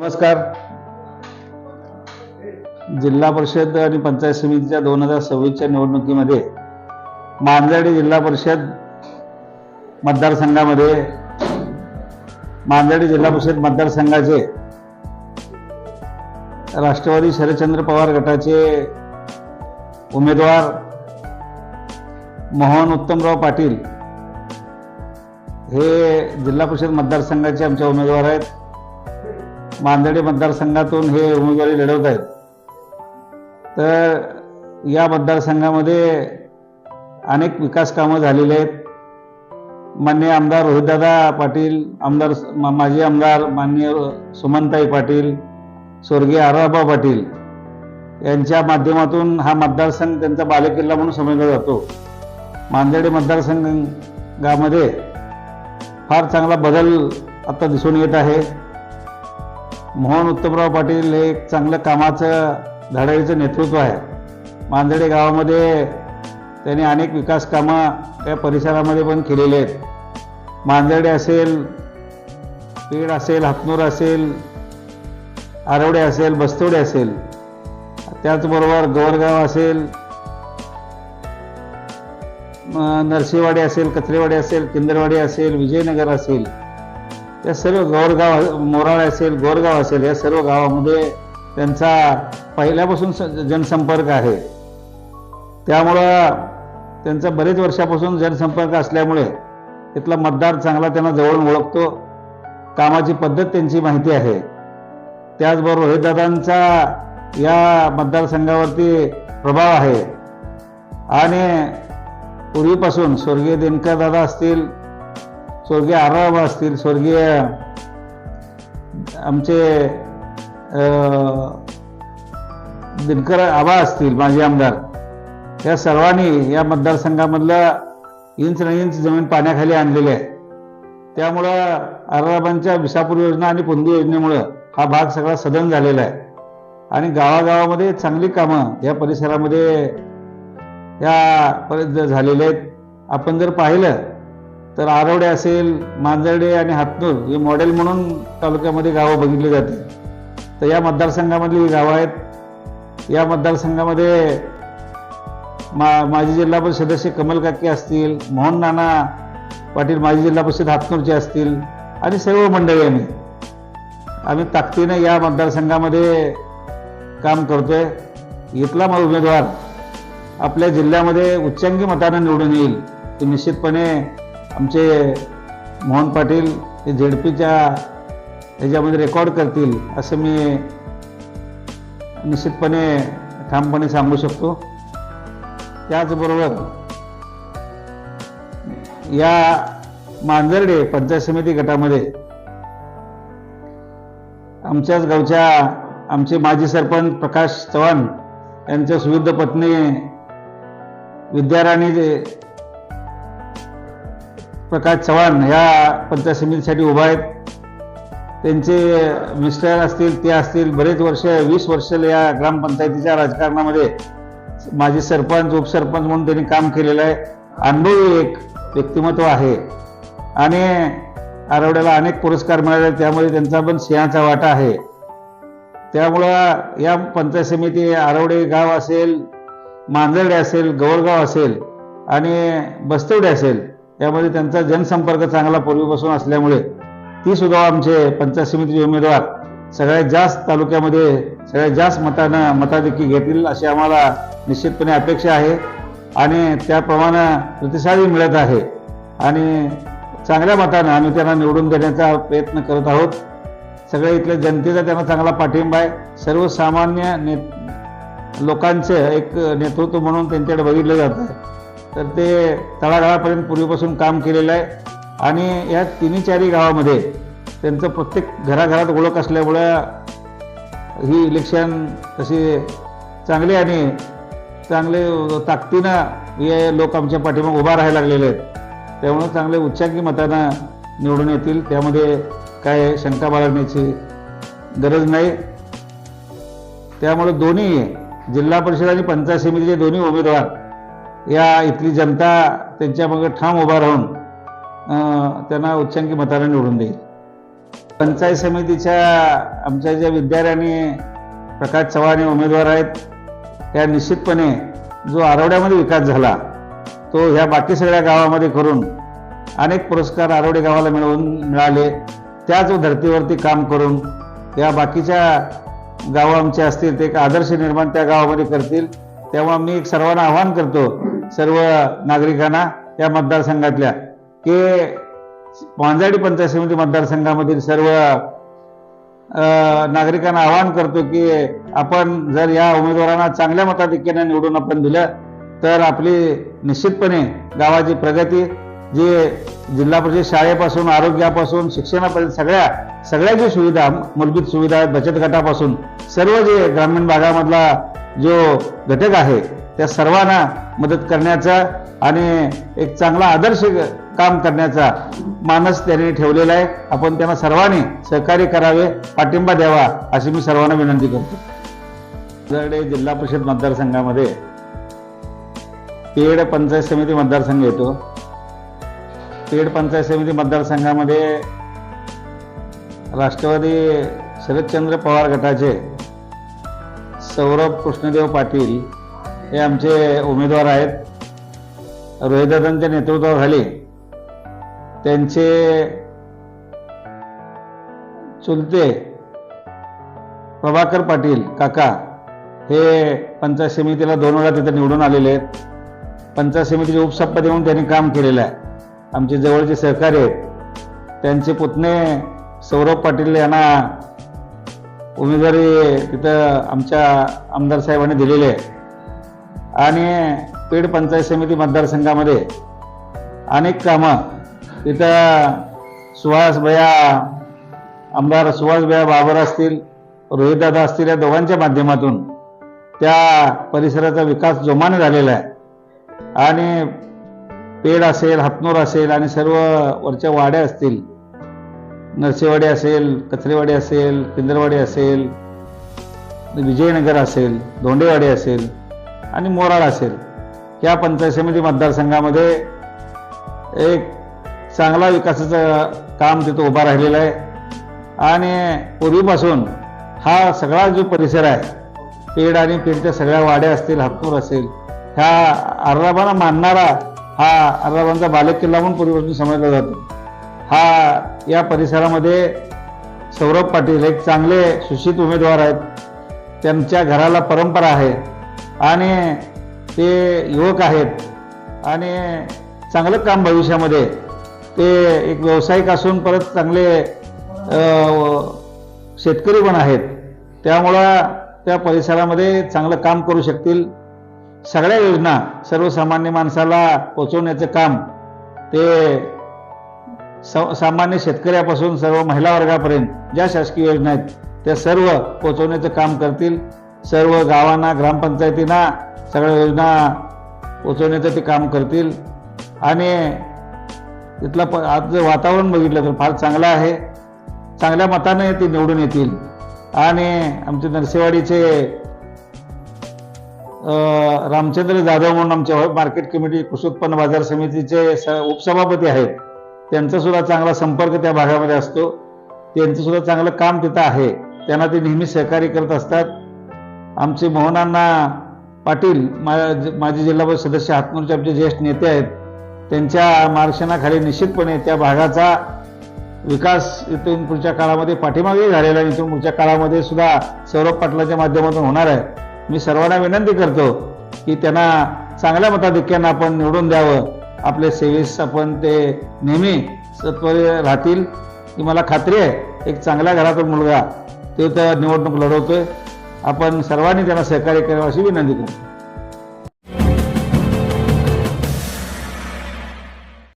नमस्कार. जिल्हा परिषद आणि पंचायत समितीच्या दोन हजार सव्वीसच्या निवडणुकीमध्ये मांजर्डी जिल्हा परिषद मतदारसंघामध्ये मांजर्डी जिल्हा परिषद मतदारसंघाचे राष्ट्रवादी शरदचंद्र पवार गटाचे उमेदवार मोहन उत्तमराव पाटील हे जिल्हा परिषद मतदारसंघाचे आमचे उमेदवार आहेत. मांदडे मतदारसंघातून हे उमेदवारी लढवत आहेत. तर या मतदारसंघामध्ये अनेक विकास कामं झालेली आहेत. मान्य आमदार रोहितदादा पाटील आमदार मा- माजी आमदार मान्य सुमनताई पाटील स्वर्गीय आराबा पाटील यांच्या माध्यमातून हा मतदारसंघ त्यांचा बालेकिल्ला म्हणून समजला जातो. मांदेडे मतदारसंघामध्ये फार चांगला बदल आता दिसून येत आहे. मोहन उत्तमराव पाटील हे एक चांगलं कामाचं धडाडीचं नेतृत्व आहे. मांजडे गावामध्ये त्यांनी अनेक विकास कामं त्या परिसरामध्ये पण केलेली आहेत. मांजडे असेल पेड असेल हातनूर असेल आरवडे असेल बस्तवडे असेल त्याचबरोबर गोवरगाव असेल नरसिंहवाडी असेल कचरेवाडी असेल किंदरवाडी असेल विजयनगर असेल या सर्व गोरगाव मोराळ असेल गोरगाव असेल या सर्व गावामध्ये त्यांचा पहिल्यापासून स- जनसंपर्क आहे. त्यामुळं त्यांचा बरेच वर्षापासून जनसंपर्क असल्यामुळे तिथला मतदार चांगला त्यांना जवळून ओळखतो. कामाची पद्धत त्यांची माहिती आहे. त्याचबरोबर रोहितदादांचा या मतदारसंघावरती प्रभाव आहे. आणि पूर्वीपासून स्वर्गीय दिनकर दादा असतील स्वर्गीय आराबा असतील स्वर्गीय आमचे दिनकर आबा असतील माजी आमदार या सर्वांनी या मतदारसंघामधलं इंच न इंच जमीन पाण्याखाली आणलेली आहे. त्यामुळं आराबांच्या विसापूर योजना आणि पुंदी योजनेमुळं हा भाग सगळा सदन झालेला आहे. आणि गावागावामध्ये चांगली कामं या परिसरामध्ये या परत झालेले आहेत. आपण जर पाहिलं तर आरवडे असेल मांजर्डे आणि हातनूर हे मॉडेल म्हणून तालुक्यामध्ये गावं बघितली जाते. तर या मतदारसंघामधली ही गावं आहेत. या मतदारसंघामध्ये मा माजी जिल्हा परिषद सदस्य कमल काके असतील मोहन नाना पाटील माजी जिल्हा परिषद हातनूरचे असतील आणि सर्व मंडळी आम्ही. आम्ही ताकदीनं या मतदारसंघामध्ये काम करतोय. इथला मग उमेदवार आपल्या जिल्ह्यामध्ये उच्चांकी मतानं निवडून येईल ते निश्चितपणे आमचे मोहन पाटील हे झेडपीच्या ह्याच्यामध्ये रेकॉर्ड करतील असं मी निश्चितपणे ठामपणे सांगू शकतो. त्याचबरोबर या मांजर्डे पंचायत समिती गटामध्ये आमच्याच गावच्या आमचे माजी सरपंच प्रकाश चव्हाण यांच्या सुविध पत्नी विद्याराणी प्रकाश चव्हाण ह्या पंचायत समितीसाठी उभा आहेत. त्यांचे मिस्टर असतील ते असतील बरेच वर्ष वीस वर्ष या ग्रामपंचायतीच्या राजकारणामध्ये माजी सरपंच उपसरपंच म्हणून त्यांनी काम केलेलं आहे. अनुभवी एक व्यक्तिमत्व आहे. आणि आरवड्याला अनेक पुरस्कार मिळाले त्यामध्ये त्यांचा पण सिंहाचा वाटा आहे. त्यामुळं या पंचायत समिती आरवडे गाव असेल मांजर्डे असेल गवळगाव असेल आणि बस्तवडे असेल त्यामध्ये त्यांचा जनसंपर्क चांगला पूर्वीपासून असल्यामुळे ती सुद्धा आमचे पंचायत समितीचे उमेदवार सगळ्यात जास्त तालुक्यामध्ये सगळ्यात जास्त मतानं मताधिकी घेतील अशी आम्हाला निश्चितपणे अपेक्षा आहे. आणि त्याप्रमाणे प्रतिसादही मिळत आहे. आणि चांगल्या मतानं आम्ही त्यांना निवडून देण्याचा प्रयत्न करत आहोत. सगळ्या इथल्या जनतेचा त्यांना चांगला पाठिंबा आहे. सर्वसामान्य ने लोकांचं एक नेतृत्व म्हणून त्यांच्याकडे बघितलं जातं. तर ते तळागाळापर्यंत पूर्वीपासून काम केलेलं आहे. आणि या तिन्ही चारही गावामध्ये त्यांचं प्रत्येक घराघरात ओळख असल्यामुळं ही इलेक्शन तशी चांगली आणि चांगले ताकदीनं हे लोक आमच्या पाठीमाग उभा राहायला लागलेले आहेत. त्यामुळं चांगले उच्चांकी मतानं निवडून येतील. त्यामध्ये काय शंका बाळगण्याची गरज नाही. त्यामुळे दोन्ही जिल्हा परिषद आणि पंचायत समितीचे दोन्ही उमेदवार या इथली जनता त्यांच्या मग ठाम उभा राहून त्यांना उच्चांकी मताला निवडून देईल. पंचायत समितीच्या आमच्या ज्या विद्यार्थ्यांनी प्रकाश चव्हाण हे उमेदवार आहेत त्या निश्चितपणे जो आरवड्यामध्ये विकास झाला तो ह्या बाकी सगळ्या गावामध्ये करून अनेक पुरस्कार आरवडे गावाला मिळवून मिळाले. त्याच धर्तीवरती काम करून या बाकीच्या गावं आमचे असतील ते एक आदर्श निर्माण त्या गावामध्ये करतील. तेव्हा मी एक सर्वांना आवाहन करतो सर्व नागरिकांना या मतदारसंघातल्या की मांजाडी पंचायत समिती मतदारसंघामधील सर्व नागरिकांना आवाहन करतो की आपण जर या उमेदवारांना चांगल्या मताधिक्याने निवडून आपण दिलं तर आपली निश्चितपणे गावाची प्रगती जी जिल्हा परिषद शाळेपासून आरोग्यापासून शिक्षणापर्यंत सगळ्या सगळ्या जी सुविधा मूलभूत सुविधा बचत गटापासून सर्व जे ग्रामीण भागामधला जो घटक आहे त्या सर्वांना मदत करण्याचा आणि एक चांगला आदर्श काम करण्याचा मानस त्यांनी ठेवलेला आहे. आपण त्यांना सर्वांनी सहकार्य करावे पाठिंबा द्यावा अशी मी सर्वांना विनंती करतो. माझ्याकडे जिल्हा परिषद मतदारसंघामध्ये पेड पंचायत समिती मतदारसंघ येतो. पेड पंचायत समिती मतदारसंघामध्ये राष्ट्रवादी शरदचंद्र पवार गटाचे सौरभ कृष्णदेव पाटील हे आमचे उमेदवार आहेत. रोहिदादांच्या नेतृत्वाखाली त्यांचे चुलते प्रभाकर पाटील काका हे पंचायत समितीला दोन वेळा तिथे निवडून आलेले आहेत. पंचायत समितीचे उपसभापती म्हणून त्यांनी काम केलेलं आहे. आमचे जवळचे सहकारी आहेत. त्यांचे पुतणे सौरभ पाटील यांना उमेदवारी तिथं आमच्या आमदार साहेबांनी दिलेली आहे. आणि पेड पंचायत समिती मतदारसंघामध्ये अनेक कामं तिथं सुहास भया आमदार सुहास भया बाबर असतील रोहितदादा असतील या दोघांच्या माध्यमातून त्या परिसराचा विकास जोमाने झालेला आहे. आणि पेड असेल हातनूर असेल आणि सर्व वरच्या वाड्या असतील नरसेवाडी असेल कचरेवाडी असेल पिंदरवाडी असेल विजयनगर असेल धोंडेवाडी असेल आणि मोराड असेल. या पंचायत समिती मतदारसंघामध्ये एक चांगला विकासाचं काम तिथं उभा राहिलेलं आहे. आणि पूर्वीपासून हा सगळा जो परिसर आहे पेड आणि पेडच्या सगळ्या वाड्या असतील हातपूर असेल ह्या अर्राबांना मानणारा हा अर्राबांचा बालेक किल्ला म्हणून पूर्वीपासून समजला जातो. हा या परिसरामध्ये सौरभ पाटील एक चांगले सुशित उमेदवार आहेत. त्यांच्या घराला परंपरा आहे आणि ते युवक आहेत. आणि चांगलं काम भविष्यामध्ये. ते एक व्यावसायिक असून परत चांगले शेतकरी पण आहेत. त्यामुळं त्या परिसरामध्ये चांगलं काम करू शकतील. सगळ्या योजना सर्वसामान्य माणसाला पोचवण्याचं काम ते सामान्य शेतकऱ्यापासून सर्व महिला वर्गापर्यंत ज्या शासकीय योजना आहेत त्या सर्व पोचवण्याचं काम करतील. सर्व गावांना ग्रामपंचायतींना सगळ्या योजना पोचवण्याचं ते काम करतील. आणि तिथलं प आज वातावरण बघितलं तर फार चांगलं आहे. चांगल्या मताने ते निवडून येतील. आणि आमचे नरसेवाडीचे रामचंद्र जाधव म्हणून आमच्या मार्केट कमिटी कृषी उत्पन्न बाजार समितीचे स उपसभापती आहेत. त्यांचा सुद्धा चांगला संपर्क त्या भागामध्ये असतो. त्यांचं सुद्धा चांगलं काम तिथं आहे. त्यांना ते नेहमी सहकार्य करत असतात. आमचे मोहनांना पाटील मा माजी जिल्हा परिषद सदस्य हातनूरचे आमचे ज्येष्ठ नेते आहेत. त्यांच्या मार्गदर्शनाखाली निश्चितपणे त्या भागाचा विकास इथून पुढच्या काळामध्ये पाठीमागे झालेला आहे. इथून पुढच्या काळामध्ये सुद्धा सौरभ पाटलाच्या माध्यमातून होणार आहे. मी सर्वांना विनंती करतो की त्यांना चांगल्या मताधिक्यांना आपण निवडून द्यावं. आपल्या सेवेस आपण ते नेहमी सत्वर राहतील ही मला खात्री आहे. एक चांगल्या घरातून मुलगा तो तर निवडणूक लढवतोय. आपण सर्वांनी त्यांना सहकार्य करावं अशी विनंती करतो.